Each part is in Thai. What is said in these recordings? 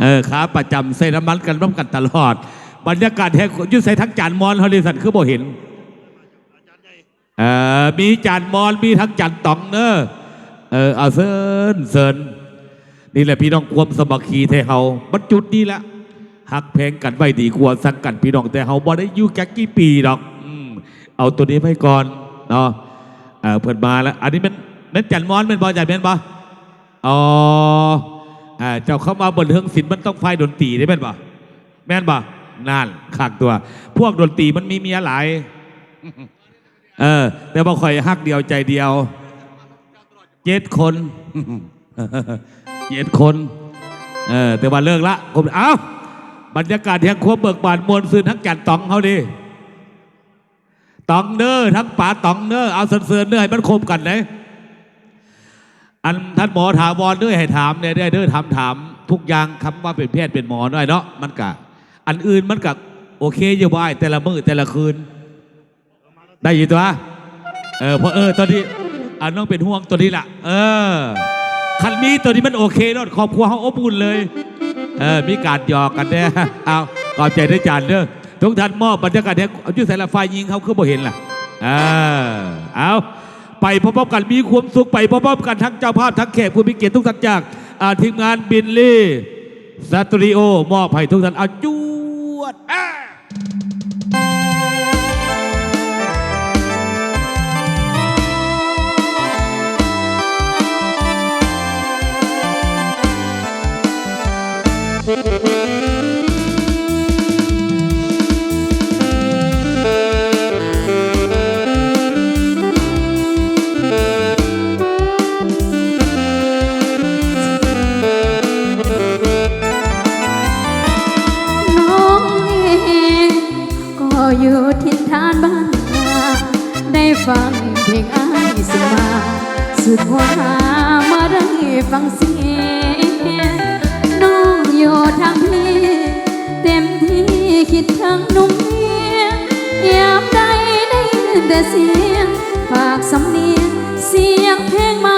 เออขาประจำใส่น้ำมันกันร่วมกันตลอด บรรยากาศแห่งยุใส่ทั้งจานมอนฮอลิสันคือบ่เห็นเออมีจานมอนมีทั้งจานตองเนอะเออเอาเซินเซินนี่แหละพี่น้องความสามัคคีไทเฮาบรรจุดนี้ละหักแพงกันไว้ดีกว่าสังกันพี่น้องแต่เฮาบ่ได้อยู่แค่กี่ปีดอกอืมเอาตัวนี้ไว้ก่อนเนาะเออเพิ่นมาแล้ว อันนี้มันนั่นจันมอนเป็นบ่จันเป็นบ่อ๋อาเจ้าเข้ามาบนเทิงศิลป์มันต้องไฟดนตรีได้แม่นปะแม่นปะนั่นขากตัว พวกดนตรีมันมีเมียหลายเออ แต่บ่คอยฮักเดียวใจเดียวเจ็ดคนเจ็ดคนเออแต่ว่าเลิกละผมเอ้าบรรยากาศแห่งความเบิกบานมวลซื่นทั้งจันตองเขาดิตองเนอร์ทั้งป๋าตองเนอร์เอาเซินๆเนอร์ให้มันคมกันเลย อันท่านหมอถามวรด้วยให้ถามเนี่ยได้เด้อถามถามทุกอย่างคำว่าเป็นแพทย์เป็นหมอด้วยเนาะมันกะอันอื่นมันกะโอเคอยู่บ่ายแต่ละมือแต่ละคืน ได้ยินตัวเออเพราะเออตอนนี้อันน้องเป็นห่วงตัวนี้ล่ะ เออคันมีตัวนี้มันโอเคเนาะครอบครัวเขาอบอุ่นเลยเออมีการหยอกกันเนี่ยเอาขอบใจด้วยจานเด้อทุกท่านมอบบรรยากาศเนี่ยเอาจุดใส่ละไฟยิงเขาคือบ่เห็นล่ะเออเอา ไปพร้อมๆกันมีความสุขไปพร้อมๆกันทั้งเจ้าภาพทั้งแขกผู้มีเกียรติทุกท่านจากอาทีมงานบินลี่สตูดิโอมอบให้ทุกท่านเอาจวดอ่าน้ ฟังเสียงน้องอยู่ทางพี่ เต็มที่คิดถึงนุ่มเมียยามใดได้ยินแต่เสียงฝากสำเนียงเสียงเพลงมา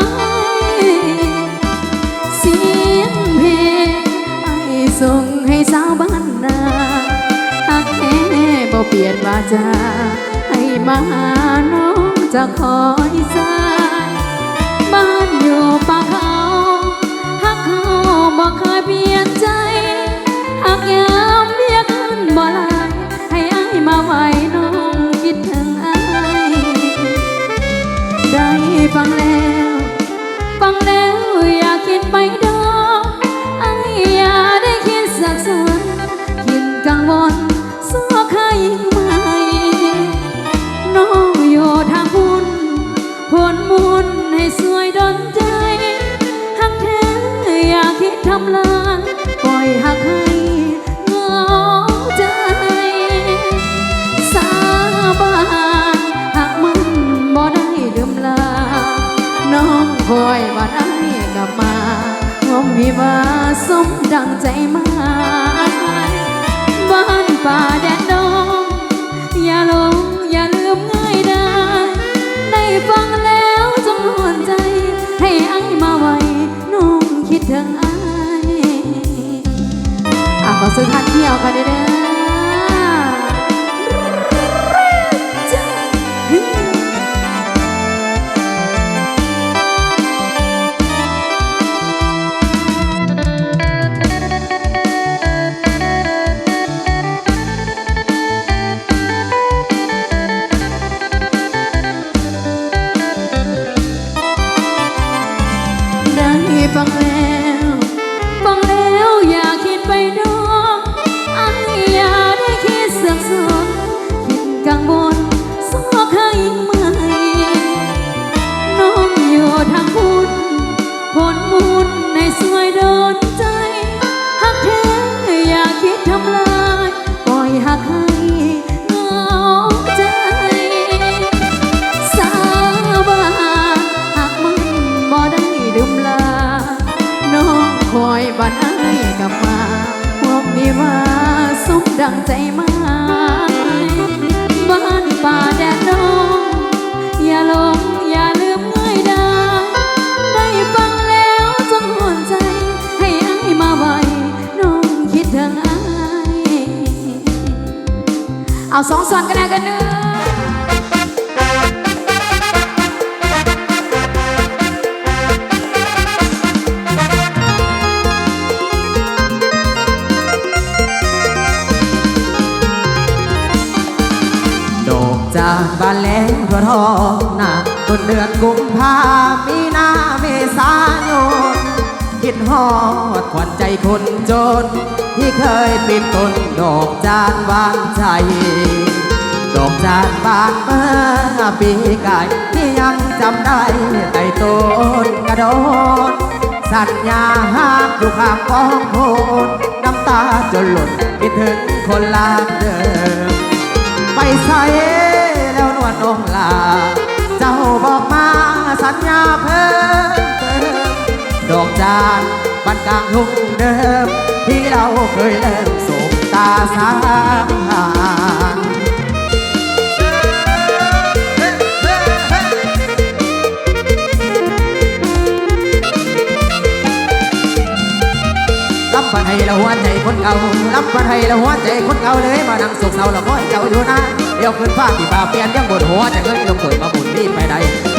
เสียงเพลงไอ้ส่งให้สาวบ้านนาหักแค่บ่เปลี่ยนวาจาให้มาหาน้องจะคอยสายบ้านอยู่ปาเขาหักา บ่เคยเปลี่ยนใจ หากยามเบียกันบ่ลายให้อ้ายมาไว้น้องคิดถึงไอ้ายได้ฟังแล้ว ฟังแล้วอยากคิดไป ว่ามีว่าสมดังใจหมายบ้านป่าแดนดงอย่าลงอย่าลืมง่ายได้ได้ฟังแล้วจงนวนใจ ให้อ้ายมาไว้น้องคิดถึงไอ้ายอะขอซื้อทานเที่ยวกันเด้อ วนกันนะกันเนอะดอกจากบานแหลงทัวทองหนาต้นเดือนกุมภามีนาเมษายนคิดฮอดขวัญใจคนจน ที่เคยปีนต้นดอกจานบานใจ ดอกจานบานเมื่อปีกายที่ยังจำได้ใต้ต้นกระโดดสัญญาหากอยู่ข้างกองโคนน้ำตาจนหล่นคิดถึงคนลาเดิมไปใส่แล้วนวลนงลา เจ้าบอกมาสัญญาเพิ่มเติมดอกจานบันกลางทุ่งเดิม ที่เราเคยเริ่มสบตาสามหา นรันให้ละหัวใจคนเก่ารับพันให้ละหัวใจคนเก่าเลยมานั่งสุกเศร้าละคอยเจ้าอยู่นะเดี๋ยวขึ้นฟ้าที่ฟ้าเปลี่ยนยังบนหัวจะเงยลงเกิดมาบุญนี่ไปใด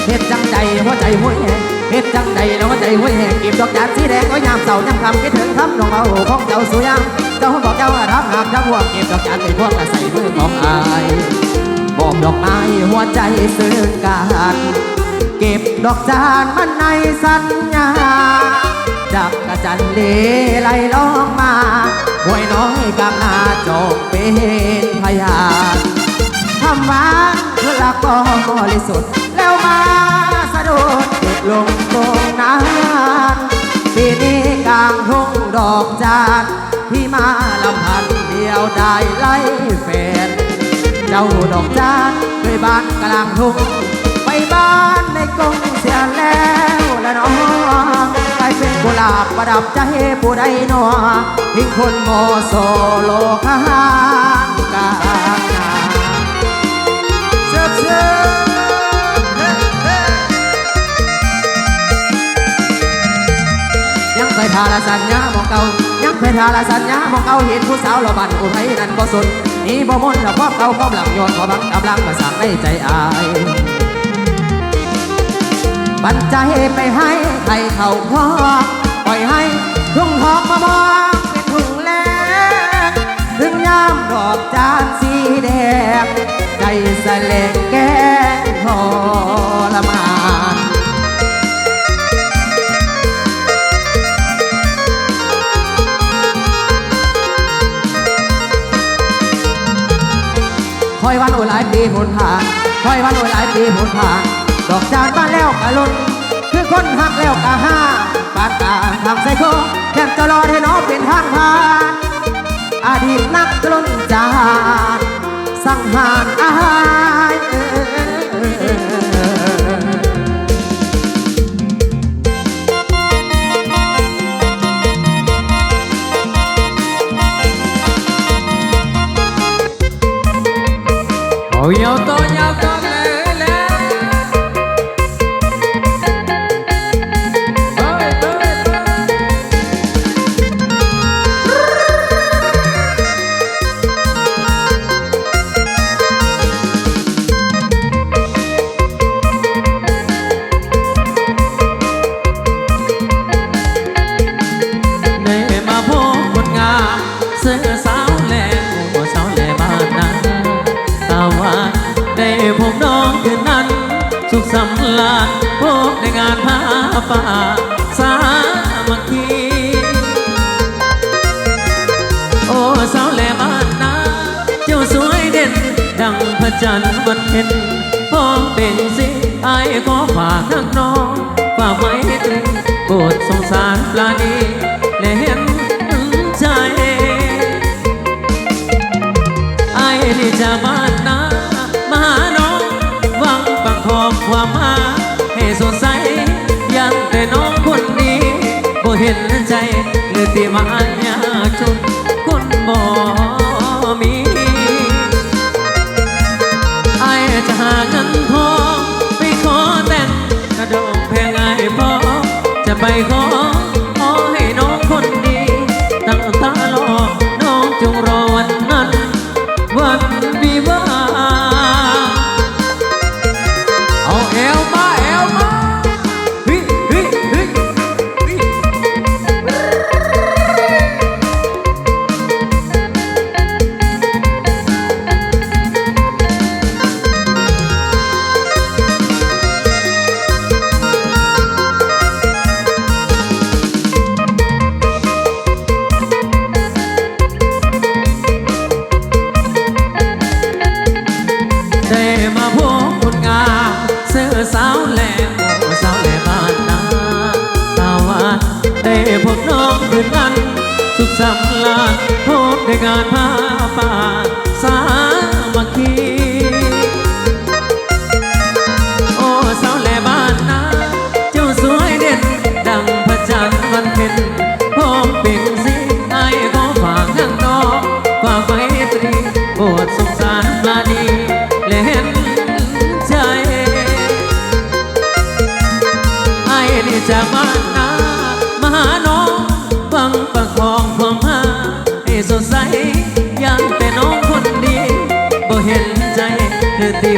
เฮ็ดจังใจหัวใจห้วยแหงเฮ็ดจังใจแล้วหัวใจห้วยแหงเก็บดอกจานสีแดงก็ยามเสาร์ยามคำคิดถึงคำน้องเบาของเจ้าสุยามเจ้าบอกเจ้าทับหามทับห่วงเก็บดอกจานเป็นพวกอาศัยมือของอายบอกดอกไม้หัวใจซึ้งกันเก็บดอกจานมันในสัญญา จากกระจันเลไหลลองมาห้วยน้อยกลางนาจงเป็นพยานทำหวานคือละก็บริสุทธิ์แล้วมาสะดุดติดลงตรงนั้นปีนี้กลางทุ่งดอกจานที่มาลำพันเดียวได้ไล่แฟน เจ้าดอกจานเคยบ้านกลางทุ่งไปบ้านในกรงเสียแล้วละน้อง กุหลาบประดับใจผู้ใดหนอทิ้งคนโมโซโลคางกางนาเสิร์ฟเสิร์ฟยังเคยทาละสัญญามองเก่ายังเคยทาละสัญญามองเก่าเห็นผู้สาวเราบันอุทัยนั่นบ่สนนี่บ่มนและความเก่าความหลังโยนขอบังกำลังมาสั่งในใจอาย ปันใจไปให้ใครเขาคอปล่อยให้ทุ่งทองมามองเป็นทุ่งแลงถึงยามดอกจานสีแดง ใจสะเลงแก้งทรมานคอยวันโอ้หลายปีผลผ่านคอยวันโอ้หลายปีผลผ่าน ดอกจานบ้านแล้วกะลุนคือคนหักแล้วกะห้าปานกลางทางใส่โคแค่จะรอให้น้องเป็นทางผ่านอดีตนักกล้นจานสังหารอายเอ่ย Ôi yêu tôi nhau con lệ ดังพระจันทร์วันเพ็ญพ้องเป็นสิไอายขอฝากนักน้องฝากไว้โปรดสงสารปลาณีและเห็นใจไอ้นี่จากบ้านนามาหาน้องหวังปักขอบความหาให้สดใสยังแต่น้องคนนี้บ่เห็นใจหรือตีมาอั จะ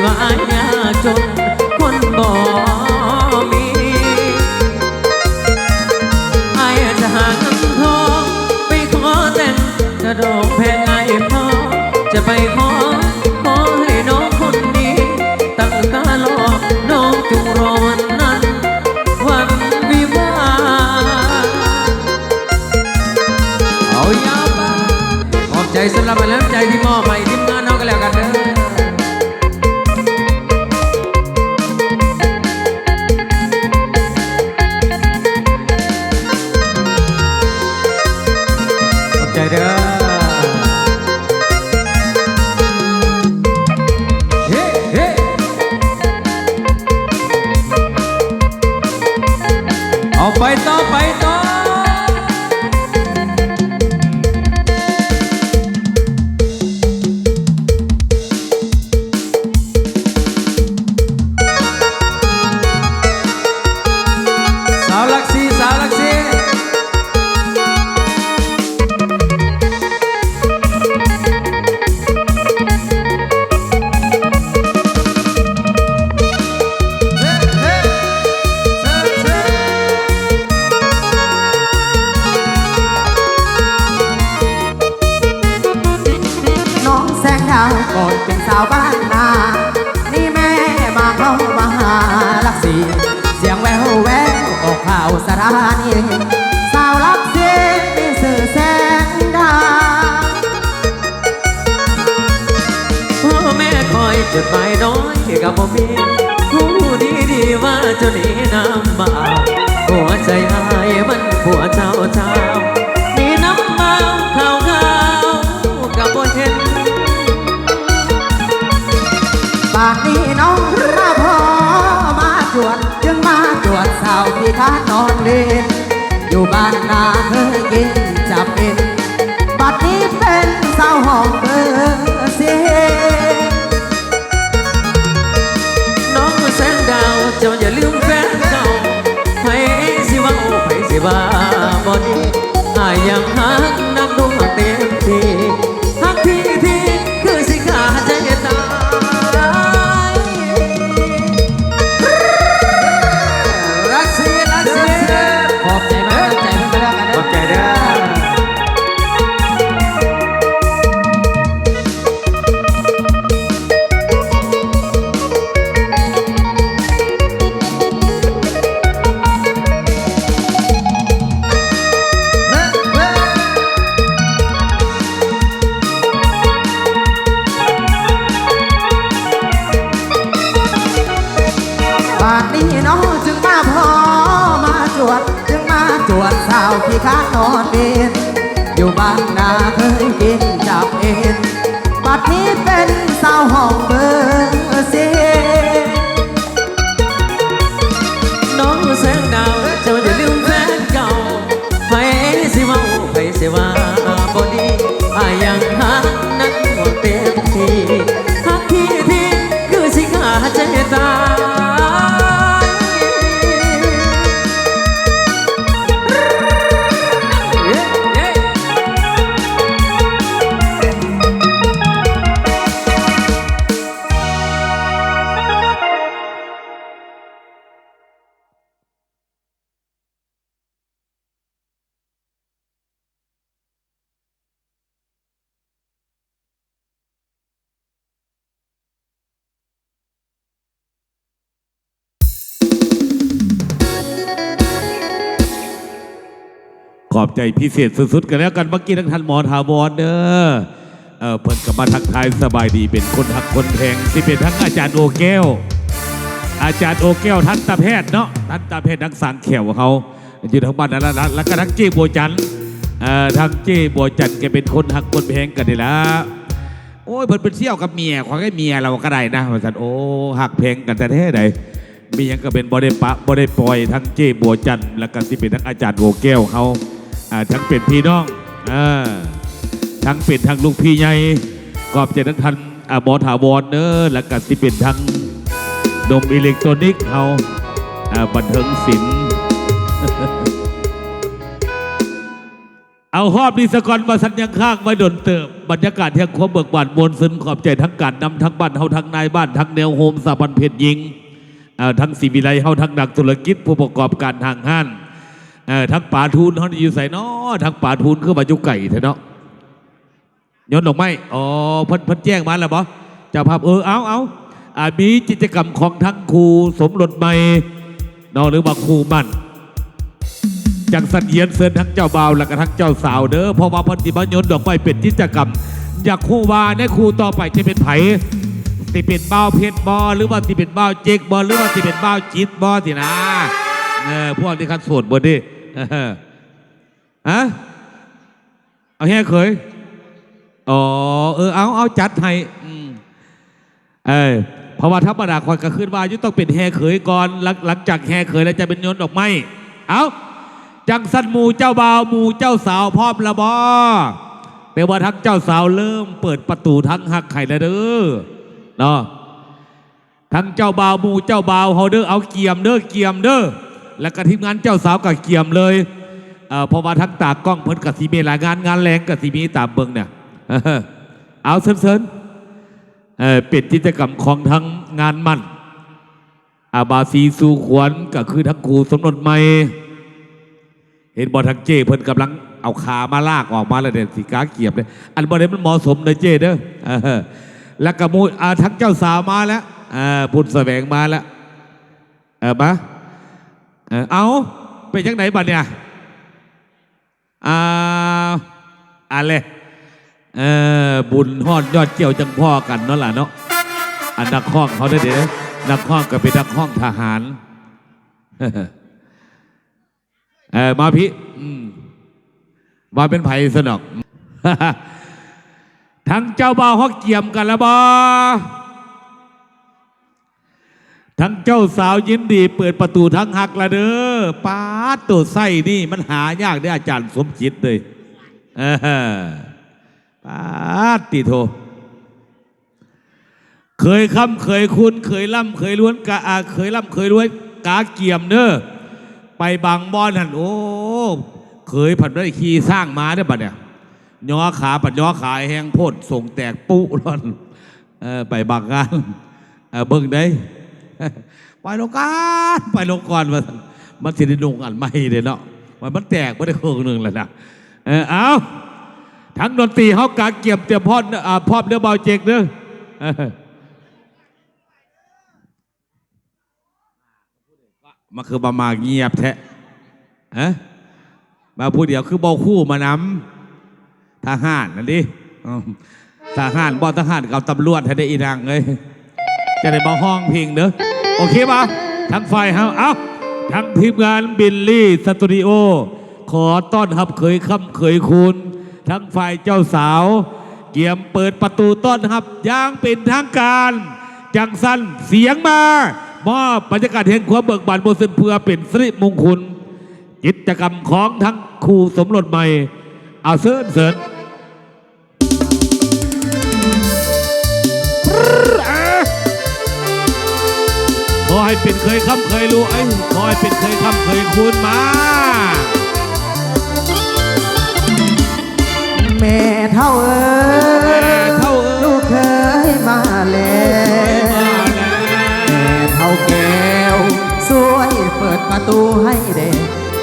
คื เจ้ามีน้ำเมาขาวขาวๆกับบ่เห็นบานนี้น้องระพอมาจวดจึงมาจวดสาวที่ท่านอนเล่นอยู่บ้านนาเคยกิน อา ใจพิเศษสุดๆกันแล้วกันเมื่อกี้ทั้งท่านหมอทาวรเด้อเออเพิ่นก็มาทักทายสบายดีเป็นคนหักคนแพงที่เป็นทั้งอาจารย์โอแก้ว อาจารย์โอแก้วทันตแพทย์เนาะทันตแพทย์นักสังแขวเขาอยู่ทางบ้านนั้นแล้วแล้วก็นักจีบโบวจันเอ่อทางเจ้บัวจันแกเป็นคนหักคนแพงกันนี่ละโอ้ยเพิ่นเป็นเที่ยวกับเมียขอให้เมียเราก็ได้นะว่าสันโอ้หักแพงกันแต่แท้ใดมียังก็เป็นบ่ได้ปะบ่ได้ปล่อยทั้งเจ้บัวจันแล้วก็สิเป็นทั้งอาจารย์โวแก้วเขา อ่าทั้งเป็นพี่น้องอ่าทั้งเป็นทั้งลูกพี่ใหญ่กอบใจทั้งทันอ่าหมอถาวรเนอแล้วก็สิเป็นทั้งดมอิเล็กทรอนิกส์เขาอ่าบันเทิงศิลป์เอาหอบดีสกอนมาสัญญังข้างไว้ดนเติบบรรยากาศแห่งความเบิกบานมวลซึนขอบใจทั้งการนำทั้งบ้านเฮาทั้งนายบ้านทั้งแนวโฮมสาบันเพชรยิงทั้งสีวิไลเฮาทั้งนักธุรกิจผู้ประกอบการห่างห้าน เออทั้งป่าทูนเฮาอยู่ใส่นาะทั้งป่าทูนคือมาจุไก่เถอะเนาะย้อนดอกไม้อ๋อพิ่นเพิ่นแจ้งมาแล้วบ่เจ้าภาพเออเอาเอาอ่ามีกิจกรรมของทั้งครูสมรสใหม่เนาะหรือว่าครูมั่นจากสัญเยียนเซินทั้งเจ้าบ่าวและก็ทั้งเจ้าสาวเด้อพราะว่าพันธิบยนต์ดอกไม้เป็นกิจกรรม อยากคู่ว่าในครูต่อไปจะเป็นไผสิเป็นบ่าเพชรบอหรือว่าสิเป็นบ่าเจกบอหรือว่าสิเป็นบ่าจิตบอสินะเออพวกที่คัดสวดบนดิ ฮะเอาแฮ่เคยอ๋อเออเอาเอาจัดให้อืมเออเพราะว่าธรรมดาคนก็ขึ้นว่าอยุต้องเป็นแฮ่เขยก่อนหลังหลังจากแฮ่เขยแล้วจะเป็นยนต์ดอกไม้เอาจังสันหมูเจ้าบ่าวหมูเจ้าสาวพร้อมและบอแต่ว่าทั้งเจ้าสาวเริ่มเปิดประตูทั้งหักไข่แล้วเด้อเนาะทั้งเจ้าบ่าวหมูเจ้าบ่าวเฮาเด้อเอาเกียมเด้อเกียมเด้อ แล้วก็ทีมงานเจ้าสาวกับเกียมเลยเออพราะว่าทั้งตากล้องเพิ่นกับสีเมลางานงานแรงกับสีมีตามเบิงเนี่ยเออเอาเซินๆเออเป็นกิจกรรมของทั้งงานมั่นอาบาซีสูขวัญก็คือทั้งครูสมรสใหม่เห็นบอทางเจ้เพิ่นกำลังเอาขามาลากออกมาแล้วเด็ดสีกาเกียบเลยอันบอนี้มันเหมาะสมเลยเจ้เด้อแล้วก็มูอ่าทั้งเจ้าสาวมาแล้วพุทธแสวงมาแล้วเออมา เออเอาเป็นจังไหนบัดเนี่ยอ่าอะไรเออบุญฮอดยอดเกี่ยวจังพ่อกันเนาะล่ะเนาะอันนักห้องเขาได้เด้อนักห้องก็เป็นนักห้องทหารเออมาพี่มาเป็นไผ่สนอก ทั้งเจ้าบ่าวฮอกเกี่ยมกันแล้วบอ ทั้งเจ้าสาวยินดี เปิดประตูทั้งหักละเด้อป้าตัวไส้นี่มันหายากได้ออาจารย์สมจิตเลยเออป้าติโท เคยคำเคยคุณเคยล่ำเคยล้วนกาอาเคยล่ำเคยล้วนกาเกี่ยมเด้อไปบางบอนหันโอ้เคยผัดได้ขี่สร้างมาได้บัดเนี่ยย่อขาปัดย่อขาแห้งโพดส่งแตกปุ๊ร้อนเออไปบางงานเออเบิ่งได้ ไปโลกานไปโลกอนมามันสิได้ลงอันไม่เด้เนาะมันมันแตกไม่ได้ครงหนึ่งแล้วนะเออเอาทั้งดนตรีเฮากาเก็บเตรียมพอดอ่าพร้อมเนื้อเบาเจกเด้อมันคือมามาเงียบแท้ฮะมาพูดเดียวคือเบาคู่มานำทหารนั่นดิอ้าวทหารบอทหารกับตำรวจให้ได้อีนางเลย จะได้มาห้องพิงเนอะโอเคป่ะทั้งฝ่ายเฮาเอ้าทั้งทีมงานบิลลี่สตูดิโอขอต้อนรับเคยค่ำเคยคุณทั้งฝ่ายเจ้าสาว เกียมเปิดประตูต้อนรับอย่างเป็นทางการ จังสันเสียงมามอบบรรยากาศแห่งความเบิกบานบนเส้นเพื่อเป็นสิริมงคลกิจกรรมของทั้งครูสมรสใหม่ เอาเสิร์นเสิร์ ให้เป็นเคยคำเคยรู้ไอ้ยขอให้เป็นเคยคำเคยคุณมา แม่เท่าเอ้แม่ยเท่าเอ้ยลูกเคยมาแล้วแม่เท่าแก้วสวยเปิดประตูให้เด็ก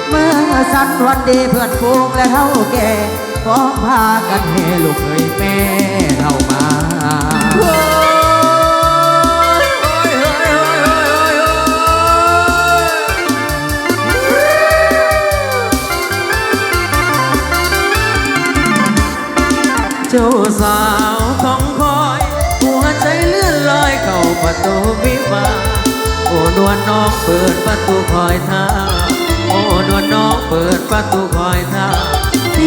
เมื่อสันวันดีเพื่อนฟูงและเท่าแก่ก็พากันเฮลูกเคยแม่เท่ามา จ้าสาวของคอย หัวใจเลื่อนลอยเข้าประตูวิวาโอ้นวลน้องเปิดประตูคอยท่าโอ้นวลน้องเปิดประตูคอยท่า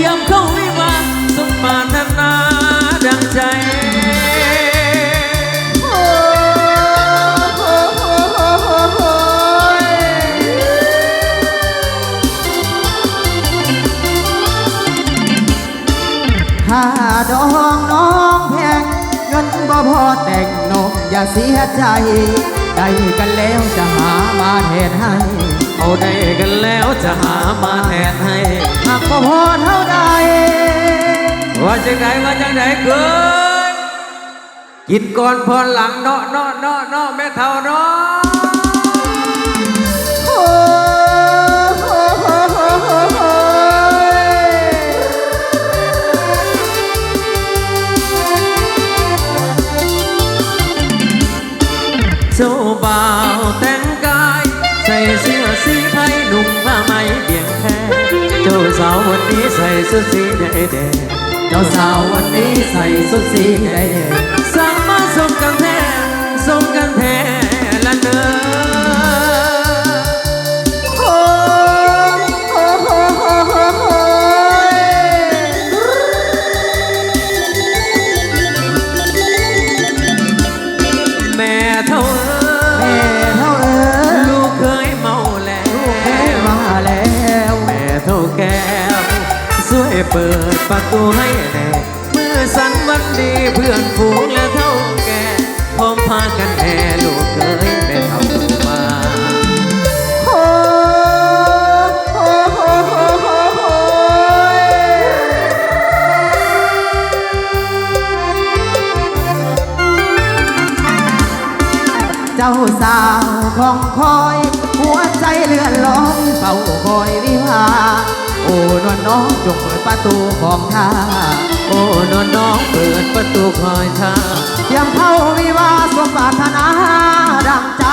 ยมเข้า ถ้าดองน้องแพงเงินบ่พอแต่งนมอย่าเสียใจ ได้กันแล้วจะหามาแทนให้ เอาได้กันแล้วจะหามาแทนให้ หากบ่พอเท่าใด ว่าจังไหนว่าจังไหนเกินกินก่อนพอหลังเนาะเนาะเนาะเนาะแม่เท่าเนาะ สาววันนี้ใส่เสื้อสีแดงแดงเจ้าสาววันนี้ใส่สุดสีแดง ปิดประตูให้แน่เมื่อสันวันดีเพื่อนฝูงและเท่าแก่พร้อมพากันแห่ลูกเคยแม่เท่ามาโหโหโหโหโหโหเจ้าสาวของคอย หัวใจเลื่อนลอยเฝ้าคอย โอ้นวลน้องจงเปิดประตูของท่าโอ้นอนน้องเปิดประตูคอยท่าเตรียมเข้าวิวาสมปรารถนาดังใจ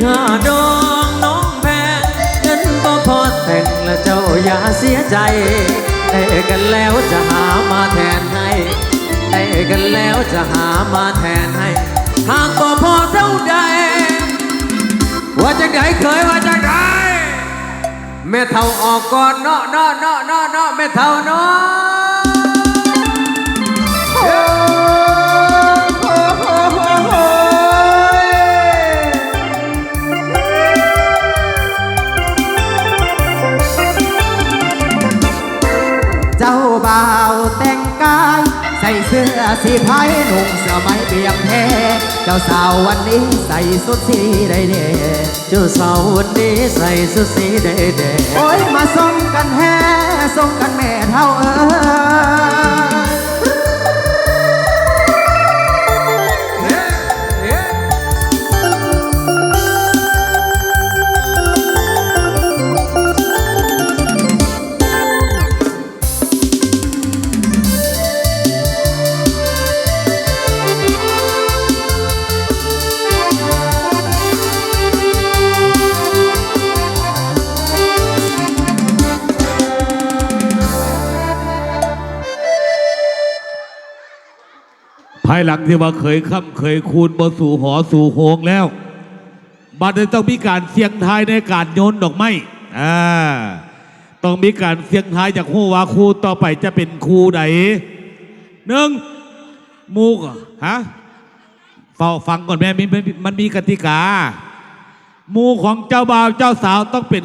ข้าดองน้องแพงเงินบ่พอแต่งและเจ้าอย่าเสียใจ ได้กันแล้วจะหามาแทนให้ได้กันแล้วจะหามาแทนให้หากบ่พอเท่าใด ว่าจะไดเคยว่าจะไดแม่เท่าออกก่อนเนาะเนาะเนาะเนาะเนาะแม่เท่าเนาะ สีไทยหนุ่มเสื้อไม้เปียกแท้เจ้าสาววันนี้ใส่สุดสีไดเดเจ้าสาววันนี้ใส่สุดสีแดงโอ้ยมาส่งกันแฮ่ส่งกันแม่เท่าเออายหลังที่ว่าเคยค่ำเคยคูณบนสู่หอสู่โหงแล้ว บัดนี้ต้องมีการเสียงทายในการโยนดอกไม้อ่าต้องมีการเสียงทายจากคู่ว่าครูต่อไปจะเป็นครูใดหนึ่งมูกฮะเฝ้าฟังก่อนแม่มีมันมันมีกติกามูของเจ้าบ่าวเจ้าสาวต้องเป็น